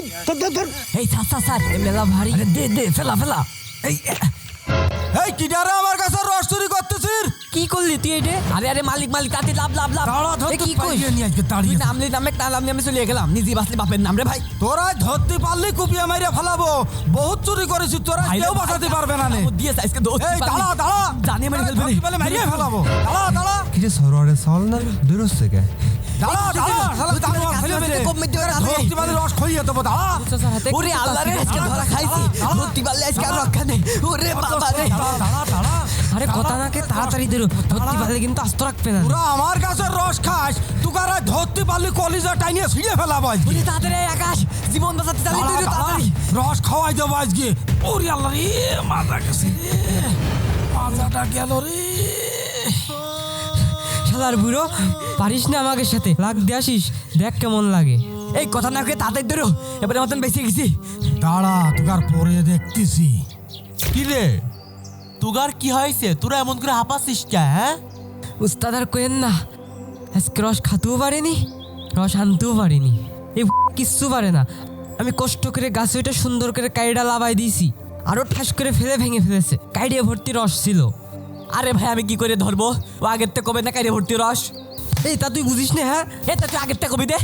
এই ধর ধর ধর। এই স্যার স্যার এ মেলা ভারী। দে দে ফেলা ফেলা। এই এই কিডারে আমার কাছে রস চুরি করতেছিস? কি করলি তুই এটা আরে আরে মালিক মালিক তাতে লাভ লাভ লাভ। দাঁড়া ধর কি কি কইস? নিয়ে আজকে দাঁড়িয়ে নামলি নামে নাম আমি চলে গেলাম। নিজে বাসলি বাপের নাম রে ভাই। তোরা ধরতে পারলি কুপিয়ে মাইরে ফেলাবো। বহুত চুরি করেছিস তোরা রে, কেউ বাঁচাতে পারবে না নে। ও দিয়েছে আজকে দোস্ত এই দাঁড়া দাঁড়া। জানিয়ে মেরে ফেলবে নি। ধরতে ফেলাবো। দাঁড়া দাঁড়া। কিরে সরোয়ারের সাল না? দূরস্থ কে দাঁড়া দাঁড়া ফেলে। ওরে আল্লাহ রে আজকে ধরা খাইছি। ধরতে পারলে আজকে আর রক্ষা নেই। ওরে বাবা রে। দাঁড়া দাঁড়া দাঁড়া। আরে কথা নাকে তাড়াতাড়ি ধরো ধরতে পারলে কিন্তু আস্ত রাখবে না। আমার কাছে রস খাস তুকারা ধরতে পারলি কলিজা টাইনিয়ে ছিঁড়ে ফেলাবো আজকে বলি তাড়াতাড়ি আকাশ। জীবন বাঁচাতে চালি তুই দাঁড়া, দাঁড়া। তাড়াতাড়ি। রস খাওয়াই দেবো আজকে। ওরে আল্লাহ রে মাজা গেছে রে। মাজাটা গেল রে। শালার বুড়ো পারিস না আমাকে সাথে? লাগ দিয়ে আসিস দেখ কেমন লাগে। এই কথা না কে তাড়াতাড়ি ধরো এবারে মতন বেঁচে গেছি। দাঁড়া তুকার পরে দেখতেছি। কি রে? তোগার কি হয়েছে? তোরা এমন করে হাঁপাচ্ছিস কে হ্যাঁ? উস্তাদ আর কোয়েন না আজকে রস খাতেও পারিনি রস আনতেও পারিনি। এই কিচ্ছু পারে না। আমি কষ্ট করে গাছে ওইটা সুন্দর করে কাইডা লাভাই দিয়েছি আরও ঠাস করে ফেলে ভেঙে ফেলেছে। কাইডিয়া ভর্তি রস ছিল। আরে ভাই আমি কি করে ধরবো? ও আগের থেকে কবে না কাইডিয়া ভর্তি রস? এই তা তুই বুঝিস না হ্যাঁ? এ তা তুই আগের থেকে কবি দে।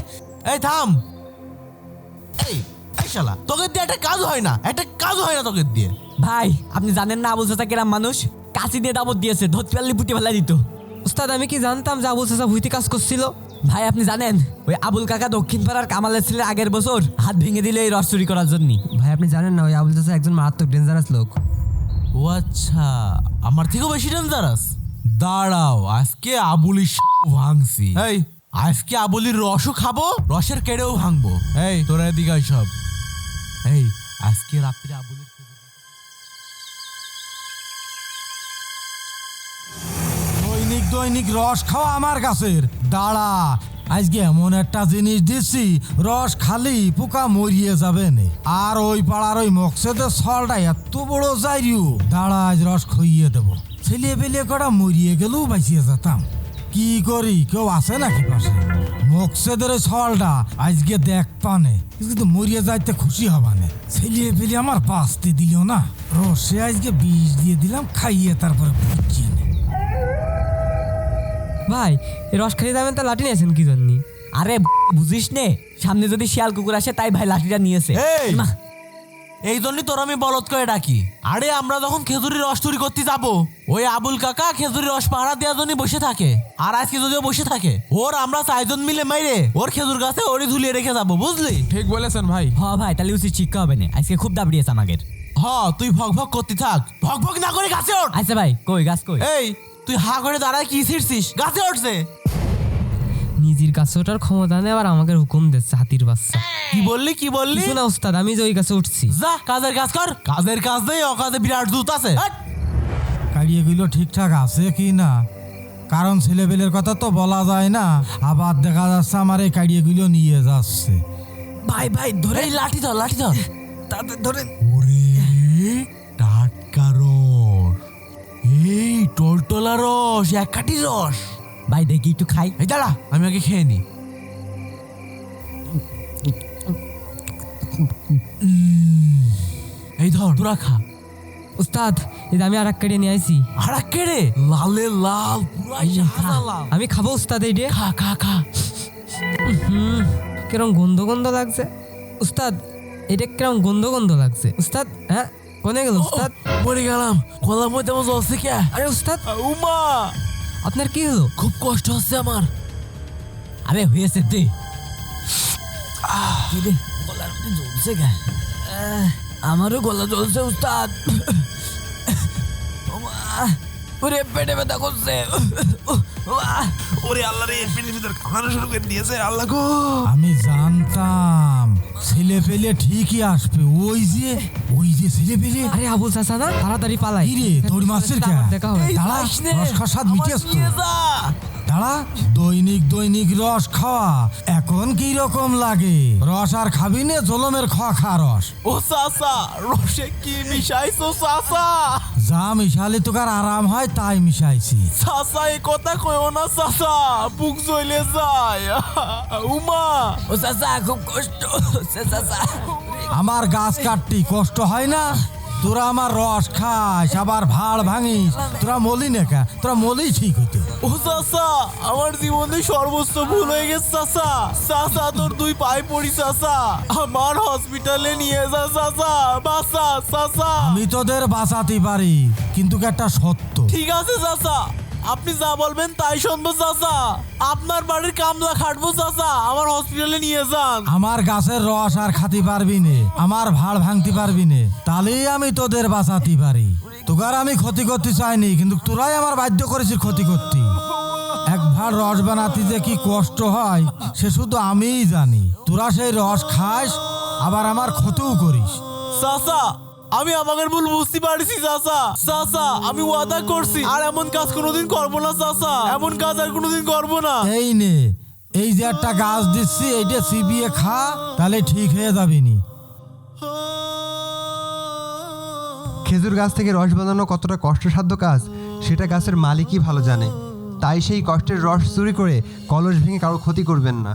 এই থাম। এই এই শালা তোকে দিয়ে একটা কাজ হয় না একটা কাজ হয় না তোকে দিয়ে। ভাই আপনি জানেন না আবুল চাচা কেরাম মানুষ? কাশি দিয়ে দাবত দিয়েছে ধরতে পারলে পুঁতে ফেলা দিত। উস্তাদ আমি কি জানতাম যে আবুল চাচা ভুইতে কাজ করছিল? ভাই আপনি জানেন ওই আবুল কাকা দক্ষিণ পাড়ার কামালের ছেলে আগের বছর হাত ভেঙে দিলে এই রস চুরি করার জন্য ভাই আপনি জানেন না ওই আবুল চাচা একজন মারাত্মক ডেঞ্জারাস লোক। ও আচ্ছা আমার থেকেও বেশি ডেঞ্জারাস দাঁড়াও আজকে আবুলি ভাঙছি। এই। আজকে আবুলির রসও খাব রসের কেড়েও ভাঙবো। এই তোরা এদিকে সব। এই আজকে রাত্রে আবুলির দৈনিক রস খাওয়া আমার কাছের। দাঁড়া, আজকে এমন একটা জিনিস দিচ্ছি, রস খালি পোকা মরিয়ে যাবে আর ওই পাড়ার ওই মকসেদের ছলটা এত বড় যাইরিও দাঁড়া, আজ রস খাইয়ে দেবো। ছেলে পেলে কটা মরিয়ে গেলেও বাঁচিয়ে যেতাম। কি করি, কেউ আছে নাকি পাশে? মকসেদের ওই ছলটা আজকে দেখ পানে, কিন্তু মরিয়ে যাইতে খুশি হবানে ছেলে পেলে আমার বাঁচতে দিল না। রসে আজকে বিষ দিয়ে দিলাম, খাইয়ে তারপরে বুঝিয়ে ভাই রস খালি যাবেন তা লাঠি নিয়েছেন কি জন্য? আরে বুঝিস নে সামনে যদি শিয়াল কুকুর আসে তাই ভাই লাঠিটা নিয়েছে। এই! মা, এই জন্যই তোর আমি বলদ করে ডাকি। আরে আমরা যখন খেজুরি রস চুরি করতে যাব ওই আবুল কাকা খেজুরি রস পাহারা দেওয়ার জন্য বসে থাকে। আর আজকে যদিও বসে থাকে ওর আমরা চারজন মিলে মাইরে ওর খেজুর গাছে ওরই ঝুলিয়ে রেখে যাব বুঝলি? ঠিক বলেছেন ভাই। হ ভাই তাহলে উচিত শিক্ষা হবে না। আজকে খুব দাবড়িয়েছে আমাদের। হ তুই ভক ভক করতে থাক। ভক ভক না করে গাছে ওঠ! আচ্ছা ভাই কই গাছ কই? এই তুই হা করে দাঁড়ায় কি ছিড়ছিস? গাছে উঠছে। নিজের কাছে ওঠার ক্ষমতা নেই আবার আমাকে হুকুম দিচ্ছে হাতির বাচ্চা। কি বললি কি বললি? কিছু না উস্তাদ আমি যে ওই গাছে উঠছি। যা কাজের কাজ কর। কাজের কাজ নেই অকাজে বিরাট দূত আছে! কাড়িয়েগুলো ঠিকঠাক আছে কি না? কারণ ছেলেপেলের কথা তো বলা যায় না। আবার দেখা যাচ্ছে আমার এই কাড়িয়েগুলো নিয়ে যাচ্ছে। ভাই ভাই ধরে লাঠি ধর লাঠি ধর। তাদের ধরে ওরে টাটকা রস এই টলটলা রস এক কাঠি রস। ভাই দেখি একটু খাই। এই দাঁড়া আমি আগে খেয়ে নি। এই ধর। তোরা খা। উস্তাদ যে আমি আর এক কেড়ে নিয়ে আইছি। আর এক কেড়ে? লালে লাল আমি খাব উস্তাদ এই রে খা খা খা। কিরম গন্ধ গন্ধ লাগছে। উস্তাদ এটা কিরম গন্ধ গন্ধ লাগছে। উস্তাদ হ্যাঁ? কোনে গেল উস্তাদ? মরে গেলাম। কলার মধ্যে আমার জ্বলছে কে? আরে উস্তাদ। উমা! আপনার কি হলো? খুব কষ্ট হচ্ছে আমার। আরে হয়েছে দে কি রে? গলার মধ্যে জ্বলছে গা আমারও গলা জ্বলছে উস্তাদ। ওরে পেটে ব্যথা করছে। ওরে আল্লাহ রে পেটের ভিতর খাওয়ানো শুরু করে দিয়েছে আল্লাহ গো। আমি জানতাম। ছেলে পেলে ঠিকই আসবে। ওই যে ওই যে ছেলে পেলে? আরে আবুল চাচা না? তাড়াতাড়ি পালাই। কি রে তোর মাছের কে? দেখা হবে। দাঁড়া রস খাওয়ার স্বাদ মিটিয়েছ তো? দাঁড়া দৈনিক দৈনিক রস খাওয়া। এখন কি রকম লাগে? রস আর খাবি নে জলমের খাওয়া খা রস। ও চাচা রসে কি মিশাইছো চাচা? যা মিশালে তোকার আরাম হয় তাই মিশাইছি। চাচা এই কথা কইও না চাচা। বুক জ্বলে যায়। উমা। ও চাচা খুব কষ্ট। চাচা। আমার গাছ কাটতি কষ্ট হয় না? তোরা আমার রস খাস আবার ভাড় ভাঙিস। তোরা মলি নেকা তোরা মলি ঠিক হইতো ও চাচা আমার জীবনে সর্বোচ্চ ভুল হয়ে গেছে চাচা। চাচা তোর দুই পায়ে পড়ি চাচা। আমার হসপিটালে নিয়ে যা চাচা। বাসা চাচা। আমি তোদের বাঁচাতে পারি কিন্তু একটা সত্য? ঠিক আছে চাচা। আপনি যা বলবেন তাই শুনব চাচা। আপনার বাড়ির কামলা খাটবো চাচা। আমার হসপিটালে নিয়ে যান। আমার গাছের রস আর খাতে পারবি নে আমার ভাড় ভাঙতে পারবি নে তাহলেই আমি তোদের বাঁচাতে পারি। তোকার আমি ক্ষতি করতে চাইনি কিন্তু তোরাই আমার বাধ্য করেছিস ক্ষতি করতে। এক ভাড় রস বানাতে যে কি কষ্ট হয় সে শুধু আমিই জানি। তোরা সেই রস খাস আবার আমার ক্ষতিও করিস। চাচা আমি আমাদের ভুল বুঝতে পারছি চাচা। চাচা আমি ওয়াদা করছি। আর এমন কাজ কোনোদিন করব না চাচা। এমন কাজ আর কোনোদিন করব না। এই নে এই যে একটা গাছ দিচ্ছি এইটা চিবিয়ে খা তাহলে ঠিক হয়ে যাবি নি। খেজুর গাছ থেকে রস বানানো কতটা কষ্টসাধ্য কাজ সেটা গাছের মালিকই ভালো জানে। তাই সেই কষ্টের রস চুরি করে কলস ভেঙে কারও ক্ষতি করবেন না।